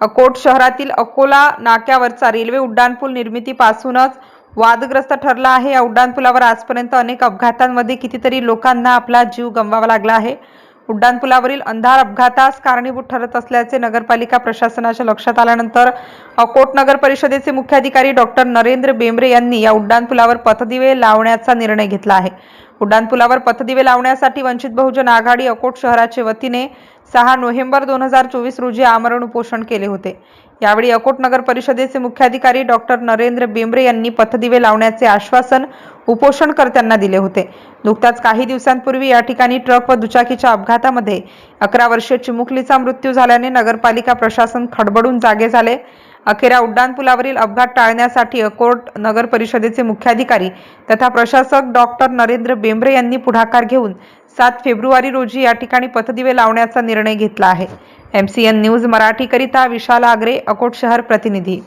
अकोट शहरातील अकोला नाक्यावरचा रेल्वे उड्डाणपूल निर्मितीपासूनच वादग्रस्त ठरला आहे. या उड्डाणपुलावर आजपर्यंत अनेक अपघातांमध्ये कितीतरी लोकांना आपला जीव गमवावा लागला आहे. उड्डाणपुलावरील अंधार अपघातास कारणीभूत ठरत असल्याचे नगरपालिका प्रशासनाच्या लक्षात आल्यानंतर अकोट नगर परिषदेचे मुख्याधिकारी डॉक्टर नरेंद्र बेंबरे यांनी या उड्डाणपुलावर पथदिवे लावण्याचा निर्णय घेतला आहे. उड्डाणपुलावर पथदिवे लावण्यासाठी वंचित बहुजन आघाडी अकोट शहराच्या वतीने सहा नोव्हेंबर दोन हजार चोवीस रोजी आमरण उपोषण केले होते. यावेळी अकोट नगर परिषदेचे मुख्याधिकारी डॉक्टर नरेंद्र बेंबरे यांनी पथदिवे लावण्याचे आश्वासन उपोषणकर्त्यांना दिले होते. नुकताच काही दिवसांपूर्वी या ठिकाणी ट्रक व दुचाकीच्या अपघातामध्ये अकरा वर्षीय चिमुकलीचा मृत्यू झाल्याने नगरपालिका प्रशासन खडबडून जागे झाले. अखेरा उड्डाणपुलावरील अपघात टाळण्यासाठी अकोट नगर परिषदेचे मुख्याधिकारी तथा प्रशासक डॉक्टर नरेंद्र बेंबरे यांनी पुढाकार घेऊन सात फेब्रुवारी रोजी या ठिकाणी पथदिवे लावण्याचा निर्णय घेतला आहे. एम सी एन न्यूज मराठीकरिता विशाल आगरे अकोट शहर प्रतिनिधी.